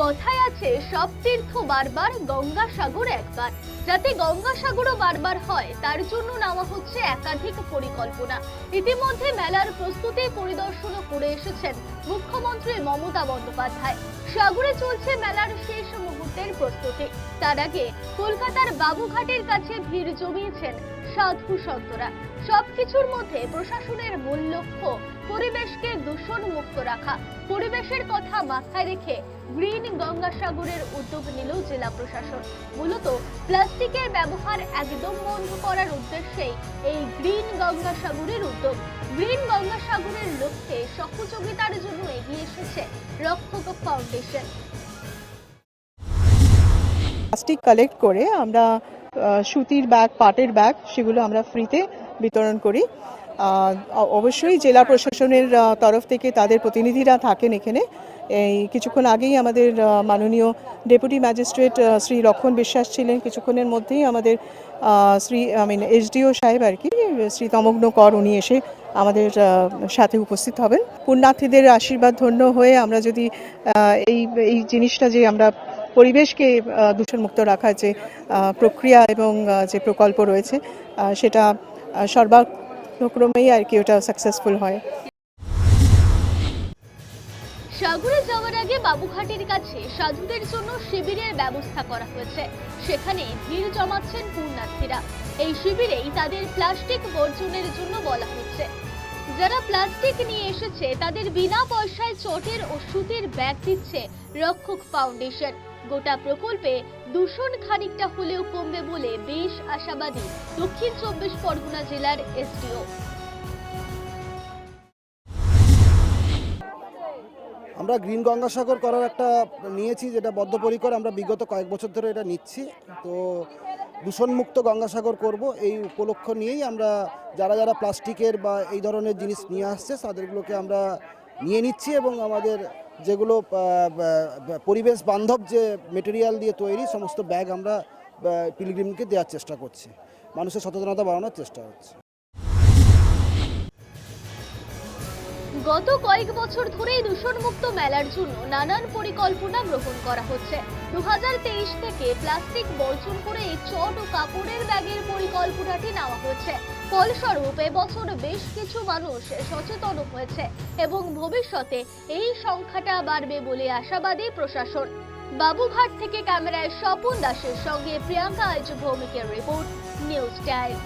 কথায় আছে, সব তীর্থ বারবার গঙ্গা সাগর একবার। যাতে গঙ্গা সাগরও বারবার হয়, তার জন্য নেওয়া হচ্ছে একাধিক পরিকল্পনা। ইতিমধ্যে মেলার প্রস্তুতি পরিদর্শন করে এসেছেন মুখ্যমন্ত্রী মমতা বন্দ্যোপাধ্যায়। সাগরে চলছে মেলার শেষ মুহূর্তের প্রস্তুতি। তার আগে কলকাতার বাবুঘাটের কাছে ভিড় জমিয়েছেন সাধু সন্তরা। সবকিছুর মধ্যে প্রশাসনের মূল লক্ষ্য পরিবেশকে দূষণ মুক্ত রাখা। পরিবেশের কথা মাথায় রেখে গ্রিন গঙ্গাসাগরের উদ্যোগ নিল জেলা প্রশাসন। মূলত প্লাস্টিকের ব্যবহার একদম বন্ধ করার উদ্দেশ্যেই এই গ্রিন গঙ্গাসাগরের উদ্যোগ। গ্রিন গঙ্গাসাগরের লক্ষ্যে সহযোগিতার জন্য এগিয়ে এসেছে রক্ষক ফাউন্ডেশন। প্লাস্টিক কালেক্ট করে আমরা সুতির ব্যাগ, পাটের ব্যাগ, সেগুলো আমরা ফ্রিতে বিতরণ করি। অবশ্যই জেলা প্রশাসনের তরফ থেকে তাদের প্রতিনিধিরা থাকেন এখানে। এই কিছুক্ষণ আগেই আমাদের মাননীয় ডেপুটি ম্যাজিস্ট্রেট শ্রী লক্ষণ বিশ্বাস ছিলেন। কিছুক্ষণের মধ্যেই আমাদের শ্রী, আই মিন এসডিও সাহেব আর কি, শ্রী তমগ্ন কর, উনি এসে আমাদের সাথে উপস্থিত হবেন। পুণ্যার্থীদের আশীর্বাদ ধন্য হয়ে আমরা যদি এই এই জিনিসটা যে আমরা পরিবেশকে দূষণমুক্ত রাখার যে প্রক্রিয়া এবং যে প্রকল্প রয়েছে সেটা আহ, সর্বানুক্রমেই আর কি ওটা সাকসেসফুল হয়। সাগরে যাওয়ার আগে বাবুঘাটের কাছে সাধুদের জন্য শিবিরের ব্যবস্থা করা হয়েছে। সেখানে ভিড় জমাচ্ছেন পুণ্যার্থীরা। এই শিবিরেই তাদের প্লাস্টিক বর্জনের জন্য বলা হচ্ছে। যারা প্লাস্টিক নিয়ে এসেছে তাদের বিনা পয়সায় চটের ও সুতির ব্যাগ দিচ্ছে রক্ষক ফাউন্ডেশন। গোটা প্রকল্পে দূষণ খানিকটা হলেও কমবে বলে বেশ আশাবাদী দক্ষিণ চব্বিশ পরগনা জেলার এসডিও। আমরা গ্রিন গঙ্গাসাগর করার একটা নিয়েছি, যেটা বদ্ধপরিকর, আমরা বিগত কয়েক বছর ধরে এটা নিচ্ছি। তো দূষণমুক্ত গঙ্গাসাগর করব, এই উপলক্ষ নিয়েই আমরা যারা যারা প্লাস্টিকের বা এই ধরনের জিনিস নিয়ে আসছে, তাদেরগুলোকে আমরা নিয়ে নিচ্ছি এবং আমাদের যেগুলো পরিবেশ বান্ধব যে মেটেরিয়াল দিয়ে তৈরি, সমস্ত ব্যাগ আমরা পিলিগ্রিমকে দেওয়ার চেষ্টা করছি। মানুষের সচেতনতা বাড়ানোর চেষ্টা হচ্ছে। গত কয়েক বছর ধরেই দূষণমুক্ত মেলার জন্য নানান পরিকল্পনা গ্রহণ করা হচ্ছে। দু হাজার তেইশ থেকে প্লাস্টিক বর্জন করে চট ও কাপড়ের ব্যাগের পরিকল্পনাটি নেওয়া হয়েছে। ফলস্বরূপ এবছর বেশ কিছু মানুষ সচেতন হয়েছে এবং ভবিষ্যতে এই সংখ্যাটা বাড়বে বলে আশাবাদী প্রশাসন। বাবুঘাট থেকে ক্যামেরায় স্বপন দাসের সঙ্গে প্রিয়াঙ্কা আজ ভৌমিকের রিপোর্ট, নিউজ টাইম।